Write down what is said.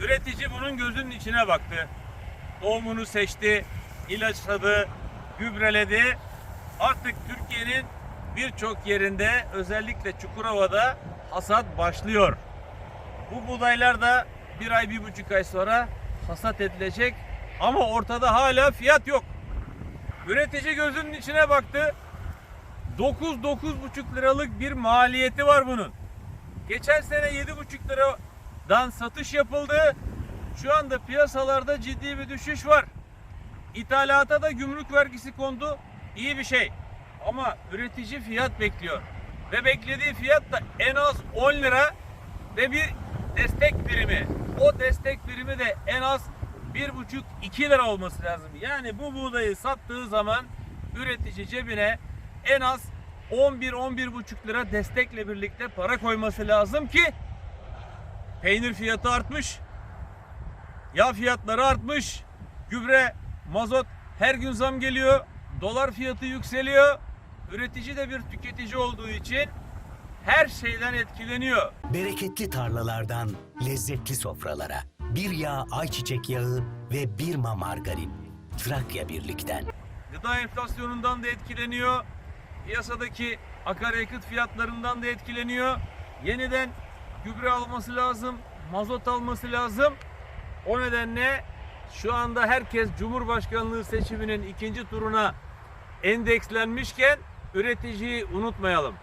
Üretici bunun gözünün içine baktı. Tohumunu seçti, ilaçladı, gübreledi. Artık Türkiye'nin birçok yerinde özellikle Çukurova'da hasat başlıyor. Bu buğdaylar da bir ay, bir buçuk ay sonra hasat edilecek. Ama ortada hala fiyat yok. Üretici gözünün içine baktı. 9-9,5 liralık bir maliyeti var bunun. Geçen sene 7,5 liradan satış yapıldı. Şu anda piyasalarda ciddi bir düşüş var. İthalata da gümrük vergisi kondu. İyi bir şey. Ama üretici fiyat bekliyor. Ve beklediği fiyat da en az 10 lira ve bir destek birimi. O destek birimi de en az 1,5-2 lira olması lazım. Yani bu buğdayı sattığı zaman üretici cebine en az 11-11,5 lira destekle birlikte para koyması lazım ki peynir fiyatı artmış, yağ fiyatları artmış, gübre, mazot her gün zam geliyor, dolar fiyatı yükseliyor. Üretici de bir tüketici olduğu için her şeyden etkileniyor. Bereketli tarlalardan lezzetli sofralara. Bir yağ ayçiçek yağı ve bir ma margarin. Trakya Birlik'ten. Gıda enflasyonundan da etkileniyor. Piyasadaki akaryakıt fiyatlarından da etkileniyor. Yeniden gübre alması lazım, mazot alması lazım. O nedenle şu anda herkes Cumhurbaşkanlığı seçiminin ikinci turuna endekslenmişken üreticiyi unutmayalım.